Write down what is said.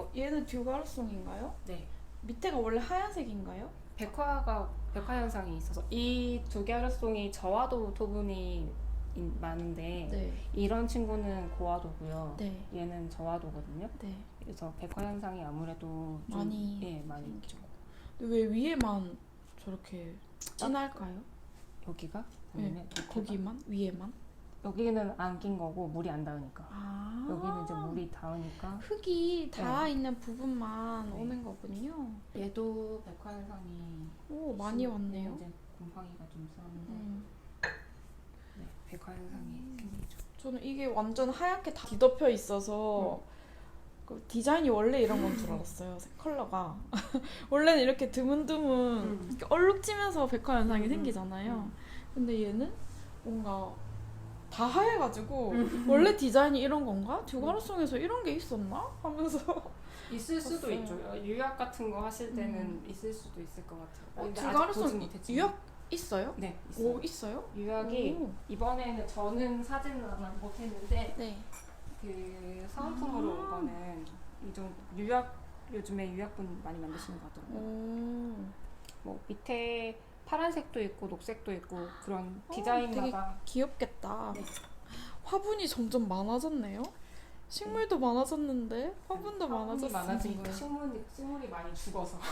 어, 얘는 듀가르송인가요? 네. 밑에가 원래 하얀색인가요? 백화가 백화 현상이 있어서 이두 개월송이 저하도 토분이 인- 많은데 네. 이런 친구는 고화도고요. 네. 얘는 저하도거든요. 네. 그래서 백화 현상이 아무래도 좀 많이 예 많이 있죠. 근데 왜 위에만 저렇게 진할까요? 여기가 네. 아니면 밑에가? 거기만? 위에만? 여기는 안 낀 거고 물이 안 닿으니까 아. 여기는 이제 물이 닿으니까 흙이 닿아 있는 부분만 네. 오는 거군요. 얘도 백화 현상이 오, 많이 왔네요. 이제 곰팡이가 좀 있었는데 음. 네, 백화 현상이 생기죠. 저는 이게 완전 하얗게 다 뒤덮여 있어서 그 디자인이 원래 이런 건 줄 알았어요. 색 컬러가 원래는 이렇게 드문드문 음. 이렇게 얼룩지면서 백화 현상이 음, 생기잖아요. 음. 근데 얘는 뭔가 다 하얘가지고 음. 원래 디자인이 이런 건가? 듀가르송에서 이런 게 있었나? 하면서 있을 수도 봤어요. 있죠. 유약 같은 거 하실 때는 음. 있을 수도 있을 것 같아요. 어, 근데 아직 듀가르송 못했지만. 유약 있어요? 네 있어요. 오 있어요? 유약이 오. 이번에는 저는 사진을 아마 못했는데 네. 그 사은품으로 온 아. 거는 이좀 유약 요즘에 유약분 많이 만드시는 거 같더라고요. 오. 뭐 밑에 파란색도 있고 녹색도 있고 그런 어, 디자인마다 귀엽겠다. 네. 화분이 점점 많아졌네요. 식물도 많아졌는데 화분도 화분이 많아졌습니다. 많아진 건 식물이, 식물이 많이 죽어서